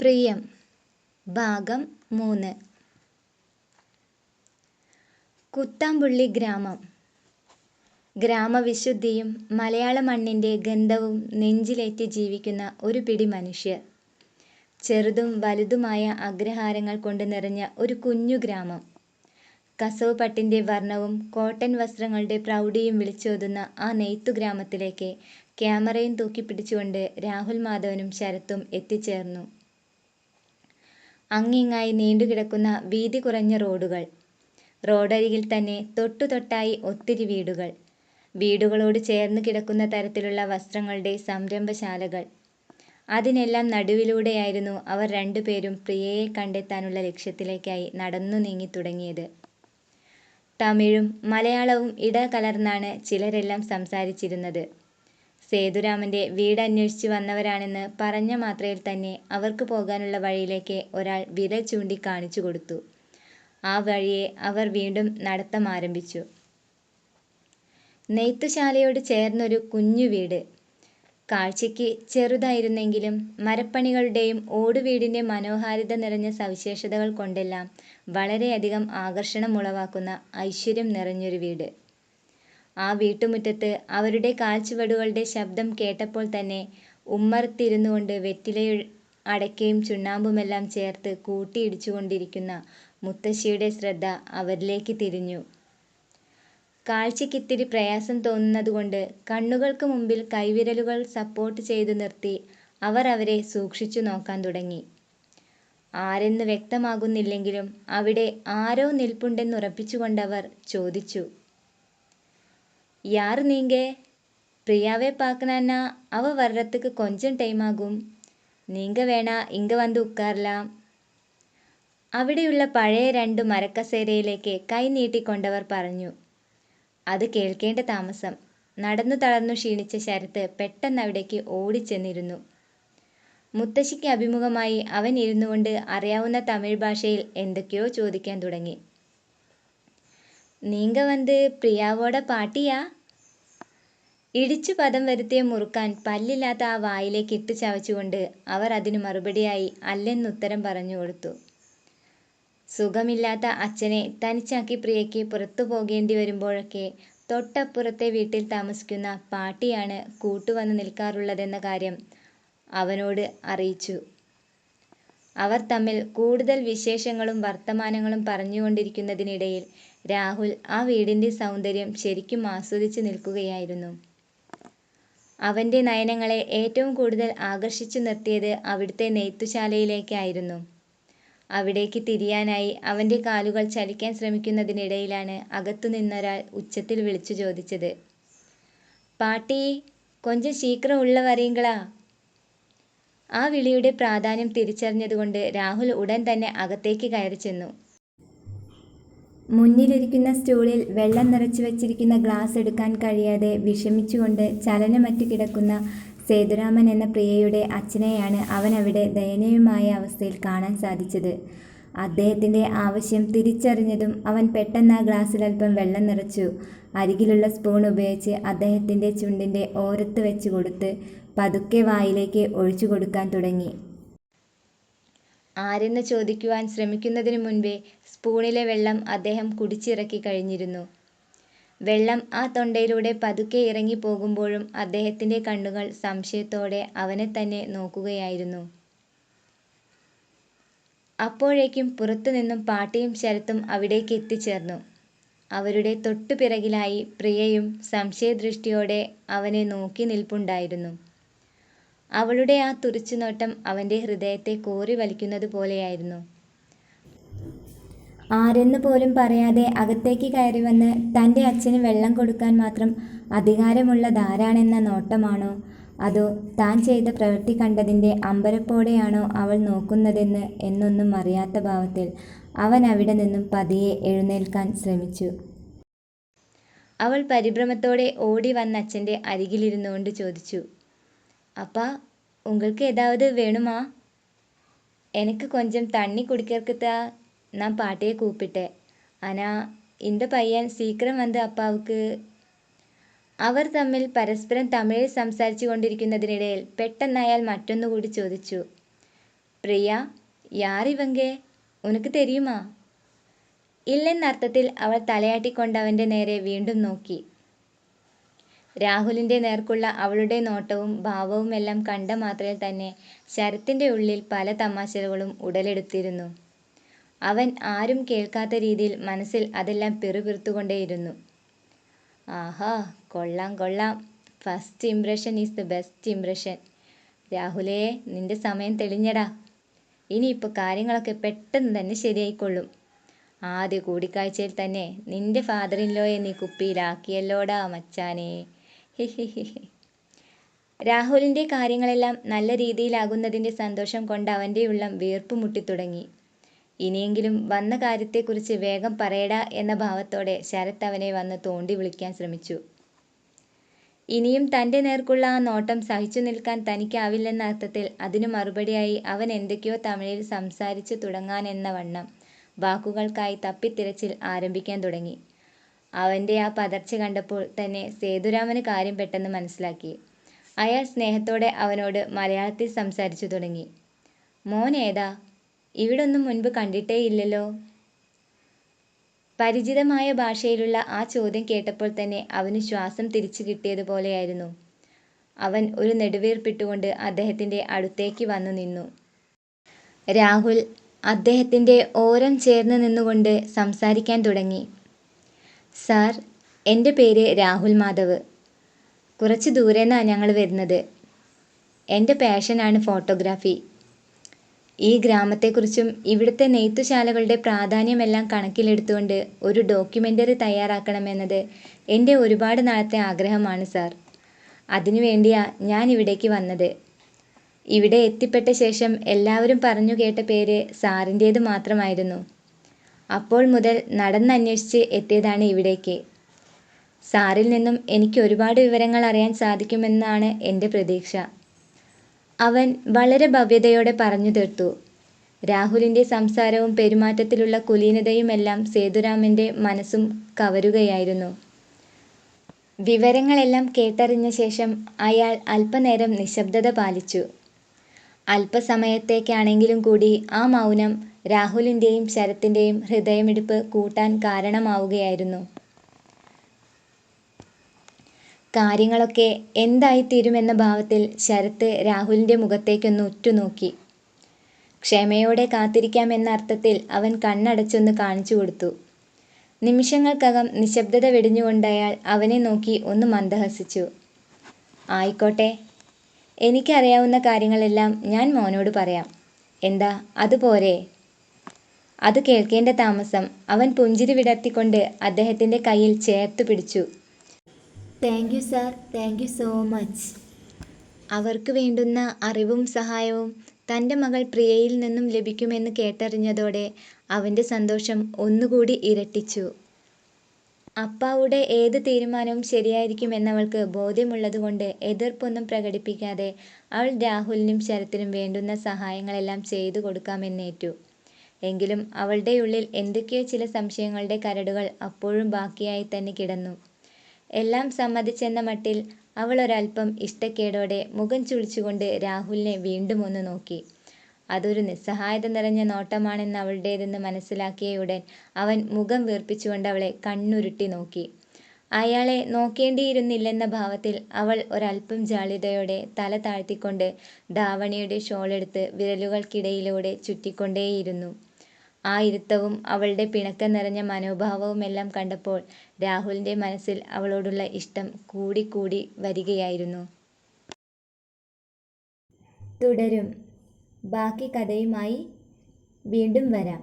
പ്രിയം ഭാഗം മൂന്ന് കുത്താമ്പുള്ളി ഗ്രാമം ഗ്രാമവിശുദ്ധിയും മലയാള മണ്ണിന്റെ ഗന്ധവും നെഞ്ചിലേറ്റി ജീവിക്കുന്ന ഒരു പിടി മനുഷ്യർ. ചെറുതും വലുതുമായ അഗ്രഹാരങ്ങൾ കൊണ്ട് നിറഞ്ഞ ഒരു കുഞ്ഞു ഗ്രാമം. കസവ് പട്ടിന്റെ വർണവും കോട്ടൺ വസ്ത്രങ്ങളുടെ പ്രൗഢിയും വിളിച്ചോതുന്ന ആ നെയ്ത്തു ഗ്രാമത്തിലേക്ക് ക്യാമറയും തൂക്കിപ്പിടിച്ചുകൊണ്ട് രാഹുൽ മാധവനും ശരത്തും എത്തിച്ചേർന്നു. അങ്ങിങ്ങായി നീണ്ടുകിടക്കുന്ന വീതി കുറഞ്ഞ റോഡുകൾ. റോഡരികിൽ തന്നെ തൊട്ടുതൊട്ടായി ഒത്തിരി വീടുകൾ. വീടുകളോട് ചേർന്ന് കിടക്കുന്ന തരത്തിലുള്ള വസ്ത്രങ്ങളുടെ സംരംഭശാലകൾ. അതിനെല്ലാം നടുവിലൂടെയായിരുന്നു അവർ രണ്ടുപേരും പ്രിയയെ കണ്ടെത്താനുള്ള ലക്ഷ്യത്തിലേക്കായി നടന്നു നീങ്ങി തുടങ്ങിയത് തമിഴും മലയാളവും ഇടകലർന്നാണ് ചിലരെല്ലാം സംസാരിച്ചിരുന്നത്. സേതുരാമന്റെ വീടന്വേഷിച്ച് വന്നവരാണെന്ന് പറഞ്ഞ മാത്രയിൽ തന്നെ അവർക്ക് പോകാനുള്ള വഴിയിലേക്ക് ഒരാൾ വിരൽ ചൂണ്ടി കാണിച്ചു കൊടുത്തു ആ വഴിയെ അവർ വീണ്ടും നടത്തമാരംഭിച്ചു. നെയ്ത്തുശാലയോട് ചേർന്നൊരു കുഞ്ഞു വീട് കാഴ്ചയ്ക്ക് ചെറുതായിരുന്നെങ്കിലും മരപ്പണികളുടെയും ഓടുവീടിന്റെ മനോഹാരിത നിറഞ്ഞ സവിശേഷതകൾ കൊണ്ടെല്ലാം വളരെയധികം ആകർഷണമുളവാക്കുന്ന ഐശ്വര്യം നിറഞ്ഞൊരു വീട്. ആ വീട്ടുമുറ്റത്ത് അവരുടെ കാൽച്ചുവടുകളുടെ ശബ്ദം കേട്ടപ്പോൾ തന്നെ ഉമ്മർ ഉമ്മറത്തിരുന്നുകൊണ്ട് വെറ്റിലയും അടയ്ക്കയും ചുണ്ണാമ്പുമെല്ലാം ചേർത്ത് കൂട്ടിയിടിച്ചുകൊണ്ടിരിക്കുന്ന മുത്തശ്ശിയുടെ ശ്രദ്ധ അവരിലേക്ക് തിരിഞ്ഞു. കാഴ്ചയ്ക്കിത്തിരി പ്രയാസം തോന്നുന്നതുകൊണ്ട് കണ്ണുകൾക്ക് മുമ്പിൽ കൈവിരലുകൾ സപ്പോർട്ട് ചെയ്തു നിർത്തി അവർ അവരെ സൂക്ഷിച്ചു നോക്കാൻ തുടങ്ങി. ആരെന്ന് വ്യക്തമാകുന്നില്ലെങ്കിലും അവിടെ ആരോ നിൽപ്പുണ്ടെന്നുറപ്പിച്ചുകൊണ്ടവർ ചോദിച്ചു. யார் நீங்க பிரியாவே பார்க்கணுன்னா அவ வர்றதுக்கு கொஞ்சம் டைம் ஆகும் நீங்க வேணா இங்க வந்து உட்காரலாம் അവിടെയുള്ള പഴയ രണ്ട് മരക്കസേരയിലേക്ക് കൈ നീട്ടിക്കൊണ്ടവർ പറഞ്ഞു അത് കേൾക്കേണ്ട താമസം. നടന്നു തളർന്നു ക്ഷീണിച്ച ശരത്ത് പെട്ടെന്ന് അവിടേക്ക് ഓടിച്ചെന്നിരുന്നു. മുത്തശ്ശിക്ക് അഭിമുഖമായി അവൻ ഇരുന്നുകൊണ്ട് അറിയാവുന്ന തമിഴ് ഭാഷയിൽ എന്തൊക്കെയോ ചോദിക്കാൻ തുടങ്ങി. "നീങ്ക വന്ന് പ്രിയാവോടെ പാട്ടിയാ? " ഇടിച്ചു പദം വരുത്തിയ മുറുക്കാൻ പല്ലില്ലാത്ത ആ വായിലേക്ക് ഇട്ട് ചവച്ചുകൊണ്ട് അവർ അതിനു മറുപടിയായി അല്ലെന്നുത്തരം പറഞ്ഞു കൊടുത്തു സുഖമില്ലാത്ത അച്ഛനെ തനിച്ചാക്കി പ്രിയയ്ക്ക് പുറത്തുപോകേണ്ടി വരുമ്പോഴൊക്കെ തൊട്ടപ്പുറത്തെ വീട്ടിൽ താമസിക്കുന്ന പാട്ടിയാണ് കൂട്ടുവന്ന് നിൽക്കാറുള്ളതെന്ന കാര്യം അവനോട് അറിയിച്ചു. അവർ തമ്മിൽ കൂടുതൽ വിശേഷങ്ങളും വർത്തമാനങ്ങളും പറഞ്ഞുകൊണ്ടിരിക്കുന്നതിനിടയിൽ രാഹുൽ ആ വീടിന്റെ സൗന്ദര്യം ശരിക്കും ആസ്വദിച്ചു നിൽക്കുകയായിരുന്നു. അവന്റെ നയനങ്ങളെ ഏറ്റവും കൂടുതൽ ആകർഷിച്ചു നിർത്തിയത് അവിടുത്തെ നെയ്ത്തുശാലയിലേക്കായിരുന്നു. അവിടേക്ക് തിരിയാനായി അവന്റെ കാലുകൾ ചലിക്കാൻ ശ്രമിക്കുന്നതിനിടയിലാണ് അകത്തുനിന്നൊരാൾ ഉച്ചത്തിൽ വിളിച്ചു ചോദിച്ചത്. "പാട്ടി, കൊഞ്ചം ശീക്രം ഉള്ള വരീങ്കളാ? " ആ വിളിയുടെ പ്രാധാന്യം തിരിച്ചറിഞ്ഞതുകൊണ്ട് രാഹുൽ ഉടൻ തന്നെ അകത്തേക്ക് കയറിച്ചെന്നു. മുന്നിലിരിക്കുന്ന സ്റ്റൂളിൽ വെള്ളം നിറച്ചു വച്ചിരിക്കുന്ന ഗ്ലാസ് എടുക്കാൻ കഴിയാതെ വിഷമിച്ചുകൊണ്ട് ചലനമറ്റ് കിടക്കുന്ന സേതുരാമൻ എന്ന പ്രിയയുടെ അച്ഛനെയാണ് അവൻ അവിടെ ദയനീയമായ അവസ്ഥയിൽ കാണാൻ സാധിച്ചത്. അദ്ദേഹത്തിന്റെ ആവശ്യം തിരിച്ചറിഞ്ഞതും അവൻ പെട്ടെന്ന് ആ ഗ്ലാസ്സിലൽപ്പം വെള്ളം നിറച്ചു അരികിലുള്ള സ്പൂൺ ഉപയോഗിച്ച് അദ്ദേഹത്തിന്റെ ചുണ്ടിന്റെ ഓരത്ത് വെച്ച് കൊടുത്ത് പതുക്കെ വായിലേക്ക് ഒഴിച്ചു കൊടുക്കാൻ തുടങ്ങി. ആരെന്ന് ചോദിക്കുവാൻ ശ്രമിക്കുന്നതിനു മുൻപേ സ്പൂണിലെ വെള്ളം അദ്ദേഹം കുടിച്ചിറക്കി കഴിഞ്ഞിരുന്നു. വെള്ളം ആ തൊണ്ടയിലൂടെ പതുക്കെ ഇറങ്ങിപ്പോകുമ്പോഴും അദ്ദേഹത്തിന്റെ കണ്ണുകൾ സംശയത്തോടെ അവനെ തന്നെ നോക്കുകയായിരുന്നു. അപ്പോഴേക്കും പുറത്തുനിന്നും പാട്ടിയും ശരത്തും അവിടേക്ക് എത്തിച്ചേർന്നു. അവരുടെ തൊട്ടുപിറകിലായി പ്രിയയും സംശയദൃഷ്ടിയോടെ അവനെ നോക്കി നിൽപ്പുണ്ടായിരുന്നു. അവളുടെ ആ തുറിച്ചുനോട്ടം അവന്റെ ഹൃദയത്തെ കോറി വലിക്കുന്നത് പോലെയായിരുന്നു ആരെന്ന് പോലും പറയാതെ അകത്തേക്ക് കയറി വന്ന് തന്റെ അച്ഛന് വെള്ളം കൊടുക്കാൻ മാത്രം അധികാരമുള്ള ധാരാണെന്ന നോട്ടമാണോ അതോ താൻ ചെയ്ത പ്രവൃത്തി കണ്ടതിന്റെ അമ്പരപ്പോടെയാണോ അവൾ നോക്കുന്നതെന്ന് എന്നൊന്നും അറിയാത്ത ഭാവത്തിൽ അവൻ അവിടെ നിന്നും പതിയെ എഴുന്നേൽക്കാൻ ശ്രമിച്ചു. അവൾ പരിഭ്രമത്തോടെ ഓടി വന്ന അച്ഛന്റെ അരികിലിരുന്നുകൊണ്ട് ചോദിച്ചു. "அப்பா, உங்களுக்கு ஏதாவது வேணுமா? எனக்கு கொஞ்சம் தண்ணி குடிக்கறதுக்கு நான் பாட்டியை கூப்பிட்டேன். ஆனா இந்த பையன் சீக்கிரம் வந்து அப்பாவுக்கு... " അവർ തമ്മിൽ പരസ്പരം തമിഴിൽ സംസാരിച്ചുകൊണ്ടിരിക്കുന്നതിനിടയിൽ പെട്ടെന്നയാൾ മറ്റൊന്നുകൂടി ചോദിച്ചു. பிரியா யார் இவங்க ഉനക്ക് തെരിയുമാ ഇല്ലെന്നർത്ഥത്തിൽ അവൾ തലയാട്ടിക്കൊണ്ട് അവൻ്റെ നേരെ വീണ്ടും നോക്കി രാഹുലിന്റെ നേർക്കുള്ള അവളുടെ നോട്ടവും ഭാവവുമെല്ലാം കണ്ട മാത്രയിൽ തന്നെ ശരത്തിന്റെ ഉള്ളിൽ പല തമാശകളും ഉടലെടുത്തിരുന്നു. അവൻ ആരും കേൾക്കാത്ത രീതിയിൽ മനസ്സിൽ അതെല്ലാം പിറുപിറുത്തുകൊണ്ടേയിരുന്നു. ആഹാ കൊള്ളാം കൊള്ളാം. First impression is the best impression. രാഹുലേ നിന്റെ സമയം തെളിഞ്ഞടാ. ഇനിയിപ്പോൾ കാര്യങ്ങളൊക്കെ പെട്ടെന്ന് തന്നെ ശരിയായിക്കൊള്ളും. ആദ്യ കൂടിക്കാഴ്ചയിൽ തന്നെ നിന്റെ ഫാദർ ഇൻ ലോയെ നീ കുപ്പിയിലാക്കിയല്ലോടാ മച്ചാനേ. രാഹുലിന്റെ കാര്യങ്ങളെല്ലാം നല്ല രീതിയിലാകുന്നതിന്റെ സന്തോഷം കൊണ്ട് അവന്റെ ഉള്ളം വീർപ്പ് മുട്ടിത്തുടങ്ങി. ഇനിയെങ്കിലും വന്ന കാര്യത്തെക്കുറിച്ച് വേഗം പറയടാ എന്ന ഭാവത്തോടെ ശരത് അവനെ വന്ന് തോണ്ടി വിളിക്കാൻ ശ്രമിച്ചു. ഇനിയും തന്റെ നേർക്കുള്ള ആ നോട്ടം സഹിച്ചു നിൽക്കാൻ തനിക്കാവില്ലെന്ന അർത്ഥത്തിൽ അതിനു മറുപടിയായി അവൻ എന്തൊക്കെയോ തമിഴിൽ സംസാരിച്ചു തുടങ്ങാനെന്ന വണ്ണം വാക്കുകൾക്കായി തപ്പിത്തിരച്ചിൽ ആരംഭിക്കാൻ തുടങ്ങി. അവന്റെ ആ പതർച്ച കണ്ടപ്പോൾ തന്നെ സേതുരാമന് കാര്യം പെട്ടെന്ന് മനസ്സിലാക്കി. അയാൾ സ്നേഹത്തോടെ അവനോട് മലയാളത്തിൽ സംസാരിച്ചു തുടങ്ങി. മോൻ ഏതാ? ഇവിടൊന്നും മുൻപ് കണ്ടിട്ടേ ഇല്ലല്ലോ പരിചിതമായ ഭാഷയിലുള്ള ആ ചോദ്യം കേട്ടപ്പോൾ തന്നെ അവന് ശ്വാസം തിരിച്ചു കിട്ടിയതുപോലെയായിരുന്നു അവൻ ഒരു നെടുവീർപ്പിട്ടുകൊണ്ട് അദ്ദേഹത്തിന്റെ അടുത്തേക്ക് വന്നു നിന്നു. രാഹുൽ അദ്ദേഹത്തിന്റെ ഓരം ചേർന്ന് നിന്നുകൊണ്ട് സംസാരിക്കാൻ തുടങ്ങി. സാർ എന്റെ പേര് രാഹുൽ മാധവ്. കുറച്ച് ദൂരെ നിന്നാണ് ഞങ്ങൾ വരുന്നത്. എന്റെ പാഷനാണ് ഫോട്ടോഗ്രാഫി. ഈ ഗ്രാമത്തെക്കുറിച്ചും ഇവിടുത്തെ നെയ്ത്തുശാലകളുടെ പ്രാധാന്യമെല്ലാം കണക്കിലെടുത്തുകൊണ്ട് ഒരു ഡോക്യുമെന്ററി തയ്യാറാക്കണമെന്നത് എന്റെ ഒരുപാട് നാളത്തെ ആഗ്രഹമാണ് സാർ. അതിനു വേണ്ടിയാ ഞാൻ ഇവിടേക്ക് വന്നത്. ഇവിടെ എത്തിപ്പെട്ട ശേഷം എല്ലാവരും പറഞ്ഞു കേട്ട പേര് സാറിന്റേത് മാത്രമായിരുന്നു. അപ്പോൾ മുതൽ നടന്നന്വേഷിച്ച് എത്തിയതാണ് ഇവിടേക്ക്. സാറിൽ നിന്നും എനിക്ക് ഒരുപാട് വിവരങ്ങൾ അറിയാൻ സാധിക്കുമെന്നാണ് എന്റെ പ്രതീക്ഷ. അവൻ വളരെ ഭവ്യതയോടെ പറഞ്ഞു തീർത്തു. രാഹുലിന്റെ സംസാരവും പെരുമാറ്റത്തിലുള്ള കുലീനതയുമെല്ലാം സേതുരാമന്റെ മനസ്സും കവരുകയായിരുന്നു. വിവരങ്ങളെല്ലാം കേട്ടറിഞ്ഞ ശേഷം അയാൾ അല്പനേരം നിശബ്ദത പാലിച്ചു. അല്പസമയത്തേക്കാണെങ്കിലും കൂടി ആ മൗനം രാഹുലിന്റെയും ശരത്തിന്റെയും ഹൃദയമിടിപ്പ് കൂട്ടാൻ കാരണമാവുകയായിരുന്നു. കാര്യങ്ങളൊക്കെ എന്തായിത്തീരുമെന്ന ഭാവത്തിൽ ശരത്ത് രാഹുലിന്റെ മുഖത്തേക്കൊന്ന് ഉറ്റുനോക്കി. ക്ഷമയോടെ കാത്തിരിക്കാമെന്ന അർത്ഥത്തിൽ അവൻ കണ്ണടച്ചൊന്ന് കാണിച്ചു കൊടുത്തു. നിമിഷങ്ങൾക്കകം നിശബ്ദത വെടിഞ്ഞുകൊണ്ടയാൾ അവനെ നോക്കി ഒന്ന് മന്ദഹസിച്ചു. ആയിക്കോട്ടെ എനിക്കറിയാവുന്ന കാര്യങ്ങളെല്ലാം ഞാൻ മോനോട് പറയാം. എന്താ അതുപോരെ? അത് കേൾക്കേണ്ട താമസം അവൻ പുഞ്ചിരി വിടർത്തിക്കൊണ്ട് അദ്ദേഹത്തിന്റെ കയ്യിൽ ചേർത്തു പിടിച്ചു. Thank you sir thank you so much അവർക്ക് വേണ്ടുന്ന അറിവും സഹായവും തന്റെ മകൾ പ്രിയയിൽ നിന്നും ലഭിക്കുമെന്ന് കേട്ടറിഞ്ഞതോടെ അവന്റെ സന്തോഷം ഒന്നുകൂടി ഇരട്ടിച്ചു. അപ്പാവുടെ ഏത് തീരുമാനവും ശരിയായിരിക്കുമെന്നവൾക്ക് ബോധ്യമുള്ളതുകൊണ്ട് എതിർപ്പൊന്നും പ്രകടിപ്പിക്കാതെ അവൾ രാഹുലിനും ശരത്തിനും വേണ്ടുന്ന സഹായങ്ങളെല്ലാം ചെയ്തു കൊടുക്കാമെന്നേറ്റു. എങ്കിലും അവളുടെ ഉള്ളിൽ എന്തൊക്കെയോ ചില സംശയങ്ങളുടെ കരടുകൾ അപ്പോഴും ബാക്കിയായി തന്നെ കിടന്നു. എല്ലാം സമ്മതിച്ചെന്ന മട്ടിൽ അവൾ ഒരല്പം ഇഷ്ടക്കേടോടെ മുഖം ചുളിച്ചുകൊണ്ട് രാഹുലിനെ വീണ്ടും ഒന്ന് നോക്കി. അതൊരു നിസ്സഹായത നിറഞ്ഞ നോട്ടമാണെന്ന് അവളുടേതെന്ന് മനസ്സിലാക്കിയയുടൻ അവൻ മുഖം വീർപ്പിച്ചുകൊണ്ട് അവളെ കണ്ണുരുട്ടി നോക്കി. അയാളെ നോക്കേണ്ടിയിരുന്നില്ലെന്ന ഭാവത്തിൽ അവൾ ഒരല്പം ജാള്യതയോടെ തല താഴ്ത്തിക്കൊണ്ട് ധാവണിയുടെ ഷോളെടുത്ത് വിരലുകൾക്കിടയിലൂടെ ചുറ്റിക്കൊണ്ടേയിരുന്നു. ആ ഇരുത്തവും അവളുടെ പിണക്കം നിറഞ്ഞ മനോഭാവവുമെല്ലാം കണ്ടപ്പോൾ രാഹുലിന്റെ മനസ്സിൽ അവളോടുള്ള ഇഷ്ടം കൂടിക്കൂടി വരികയായിരുന്നു. തുടരും. ബാക്കി കഥയുമായി വീണ്ടും വരാം.